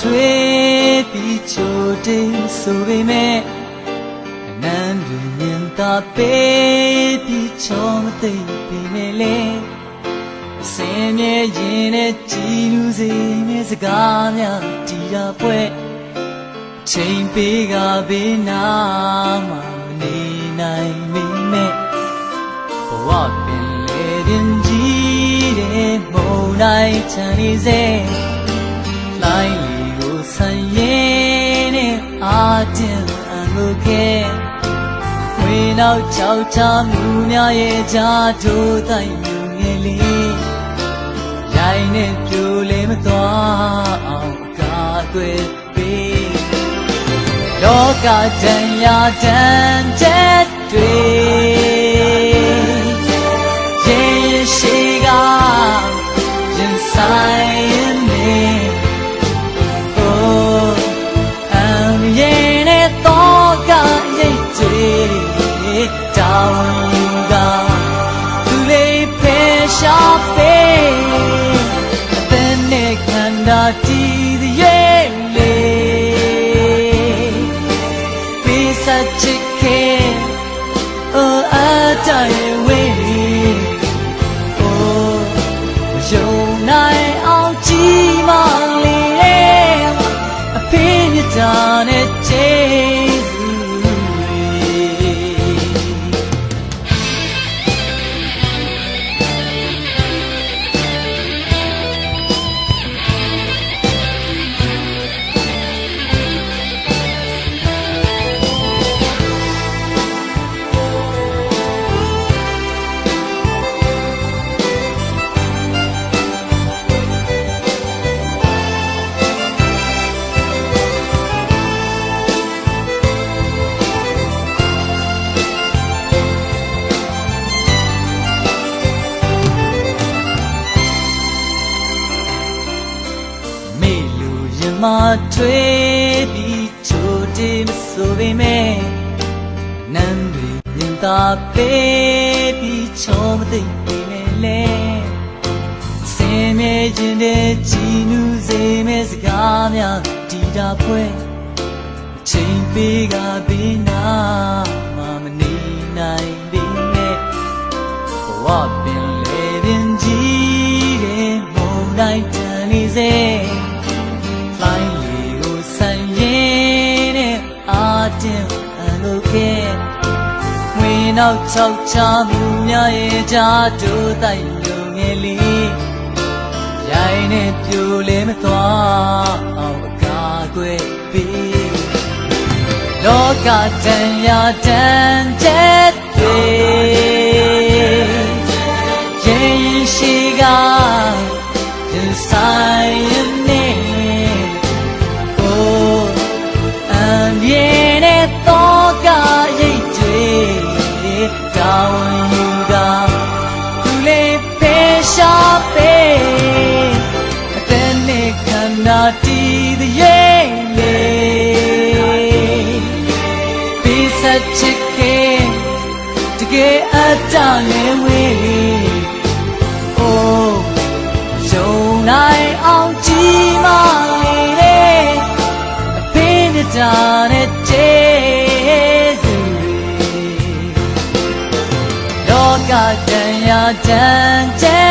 ထွေးပြီးချိုတင်ဆိုပေမဲ့အနန္တမြင်သာပေးပြီးချောမသိပေမဲ့လေအစင်မြဲရင်နဲ့ကြည်လူစေနဲ့စကားများတီတာပွဲချိန်ပေးကဘေးနာမှမနေနိုင်မိမဲ့ဘဝပင်လေရင်ကြီးတဲ့မုန်တိုင်းချမ်းနေစေလို က်လီကိုဆန်ရင်နဲ့အာတင်အန်ကိုခဲဝေနောက်ချောက်ချမှုများရဲ့ကြားတို့တိုင်းမြူငယ် hate down you got to lay pressure, babe. Then they can not see the Be such a kid, oh, I die away. Oh, ယုံနိုင်အောင်ကြီးမားလေအဖေမြတ်တာနဲ့ကျေးဇူး မထွေးပြီးချိုတင်မဆိုပေမဲ့နမ်းတွေမြင်သာပေးပြီးချောမသိပေမဲ့လေစင်မြေခြင်းတဲ့ကြည်နူးစေမဲ့စကားများတီတာဖွဲချိန်ပေးကပေးနာမမနေနိုင်ပေမဲ့ဘဝပင်လေပင်ကြီးတဲ့မုန်တိုင်းတန်နေစေ နောက်ချောက်ချမှုများရဲ့ကြားတို့တိုက်လုံငယ်လေးရိုင်းနဲ့ပြိုလဲမသွားအောင်အကာအကွယ်ပေးလောကတန်ရာတန်တဲ့တွေရင်ရှိ tu le pe sha pe atene kana ti the ye le be such a king to get a darling oh ယုံနိုင်အောင်ကြီး 真正